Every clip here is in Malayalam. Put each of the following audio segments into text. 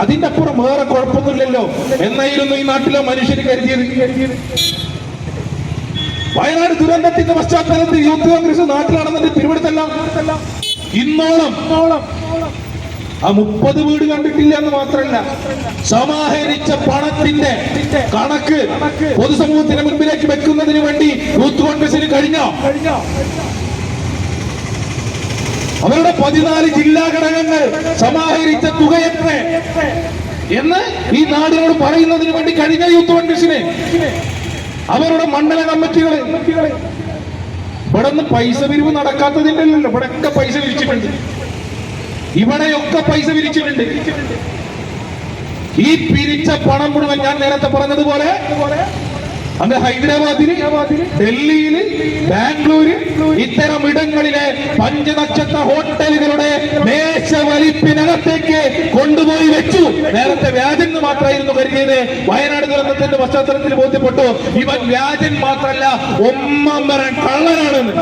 അതിന്റെ അപ്പുറം വേറെ കുഴപ്പമൊന്നുമില്ലല്ലോ. എന്നായിരുന്നു ഈ നാട്ടിലെ മനുഷ്യർ കരുതിയത്? വയനാട് ദുരന്തത്തിന്റെ പശ്ചാത്തലത്തിൽ യൂത്ത് കോൺഗ്രസ് നാട്ടിൽ നടന്നിട്ട് ഇന്നോളം ആ മുപ്പത് വീട് കണ്ടിട്ടില്ല എന്ന് മാത്രമല്ല സമാഹരിച്ച പണത്തിന്റെ കണക്ക് പൊതുസമൂഹത്തിന് മുൻപിലേക്ക് വെക്കുന്നതിന് വേണ്ടി യൂത്ത് കോൺഗ്രസിന് കഴിഞ്ഞോ? അവരുടെ പതിനാല് ജില്ലാ ഘടകങ്ങൾ സമാഹരിച്ച തുക എത്ര എന്ന് ഈ നാടിനോട് പറയുന്നതിന് വേണ്ടി കഴിഞ്ഞ യൂത്ത് കോൺഗ്രസിന് അവരുടെ മണ്ഡല കമ്മിറ്റികൾ ഇവിടെ നിന്ന് പൈസ പിരിവ് നടക്കാത്തതില്ലല്ലോ. അല്ലല്ലോ ഇവിടെ ഒക്കെ പൈസ വിരിച്ചിട്ടുണ്ട്. ഇവിടെയൊക്കെ പൈസ വിരിച്ചിട്ടുണ്ട്. ഈ പിരിച്ച പണം മുഴുവൻ ഞാൻ നേരത്തെ പറഞ്ഞതുപോലെ അങ്ങ് ഹൈദരാബാദിന് ഡൽഹിയിൽ ബാംഗ്ലൂര് ഇത്തരം ഇടങ്ങളിലെ പഞ്ചനക്ഷത്ര ഹോട്ടലുകളുടെ മേശ വലിപ്പിനകത്തേക്ക് കൊണ്ടുപോയി വെച്ചു. നേരത്തെ വ്യാജൻ മാത്രമായിരുന്നു കരുതിയത്. വയനാട് ദുരന്തത്തിന്റെ പശ്ചാത്തലത്തിൽ ബോധ്യപ്പെട്ടു. ഇവൻ വ്യാജൻ മാത്രമല്ല ഒന്നാം കള്ളനാണ് കള്ളനാണെന്ന്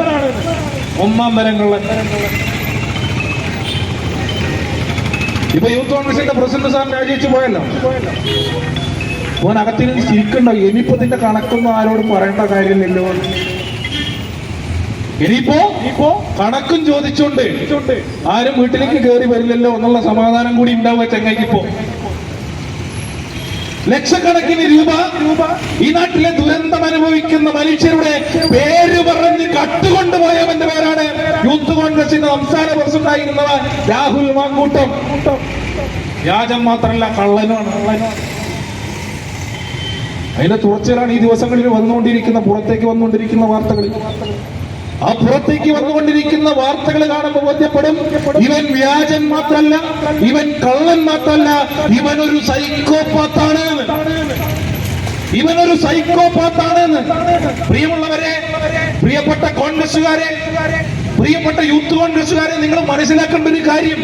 കള്ളൻ. ഇപ്പൊ യൂത്ത് കോൺഗ്രസിന്റെ പ്രസിഡന്റ് സാറിന് രാജിവെച്ച് പോയല്ലോ. ഓൻ അകത്തിരുന്ന് ചിരിക്കണ്ടോ ഇനിയിപ്പോ നിന്റെ കണക്കൊന്നും ആരോടും പറയേണ്ട കാര്യമില്ലല്ലോ. ഇനിയിപ്പോ ഇപ്പോ കണക്കും ചോദിച്ചോണ്ട് ആരും വീട്ടിലേക്ക് കയറി വരില്ലല്ലോ എന്നുള്ള സമാധാനം കൂടി ഉണ്ടാവുക ചെങ്ങൈക്കിപ്പോ ലക്ഷക്കണക്കിന് രൂപ രൂപ ഈ നാട്ടിലെ ദുരന്തം അനുഭവിക്കുന്ന മനുഷ്യരുടെ പേര് പറഞ്ഞ് കട്ടുകൊണ്ടുപോയവന്റെ പേരാണ്. യൂത്ത് കോൺഗ്രസിന്റെ സംസ്ഥാന പ്രസിഡന്റായിരുന്നവൻ രാഹുൽ മാങ്കൂട്ടം. വ്യാജം മാത്രമല്ല കള്ളനുമാണ് കള്ളനുമാണ് അതിന്റെ തുടർച്ചയിലാണ് ഈ ദിവസങ്ങളിൽ വന്നുകൊണ്ടിരിക്കുന്ന പുറത്തേക്ക് വന്നുകൊണ്ടിരിക്കുന്ന വാർത്തകൾ ആ പുറത്തേക്ക് വന്നുകൊണ്ടിരിക്കുന്ന വാർത്തകൾ കാണുമ്പോൾ ബോധ്യപ്പെടും. ഇവൻ വ്യാജൻ മാത്രല്ല ഇവൻ കള്ളൻ മാത്രല്ല ഇവൻ ഒരു സൈക്കോപാത്താണ് ഇവനൊരു സൈക്കോപാത്താണ് പ്രിയമുള്ളവരെ പ്രിയപ്പെട്ട കോൺഗ്രസുകാരെ പ്രിയപ്പെട്ട യൂത്ത് കോൺഗ്രസുകാരെ നിങ്ങൾ മനസ്സിലാക്കേണ്ട ഒരു കാര്യം.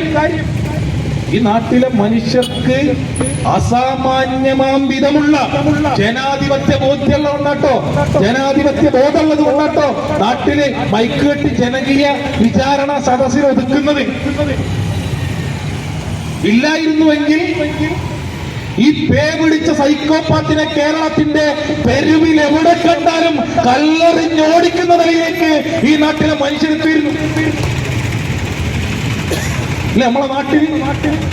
ഈ നാട്ടിലെ മനുഷ്യർക്ക് അസാമാന്യമാം വിധമുള്ള ജനാധിപത്യ ബോധ്യമുള്ള കൊണ്ടാട്ടോ ജനാധിപത്യ ബോധമുള്ളത് കൊണ്ടാട്ടോ നാട്ടിൽ മൈക്ക് കെട്ടി ജനകീയ വിചാരണ സദസ്സിൽ ഒതുക്കുന്നത്. ഇല്ലായിരുന്നുവെങ്കിൽ ഈ പേ പിടിച്ച സൈക്കോപാത്തിനെ കേരളത്തിന്റെ തെരുവിൽ എവിടെ കണ്ടാലും കല്ലെറിഞ്ഞോടിക്കുന്ന നിലയിലേക്ക് ഈ നാട്ടിലെ മനുഷ്യരെത്തിയിരുന്നു ഇല്ല നമ്മളെ നാട്ടിൽ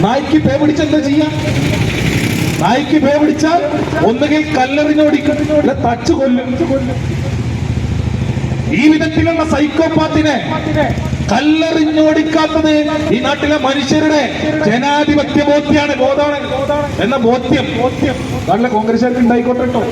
നായ്ക്ക് പേ പിടിച്ച എന്താ ചെയ്യാം? നായ്ക്ക് പേ പിടിച്ചാൽ ഒന്നുകിൽ കല്ലെറിഞ്ഞോടിക്കും അല്ല തച്ചു കൊല്ലും. ഈ വിധത്തിലുള്ള സൈക്കോപാത്തിനെ കല്ലെറിഞ്ഞോടിക്കാത്തത് ഈ നാട്ടിലെ മനുഷ്യരുടെ ജനാധിപത്യ ബോധ്യാണ് ബോധമാണ് എന്ന ബോധ്യം? ബോധ്യം നാട്ടിലെ കോൺഗ്രസ്സുകാർക്ക് ഉണ്ടായിക്കോട്ടെ കേട്ടോ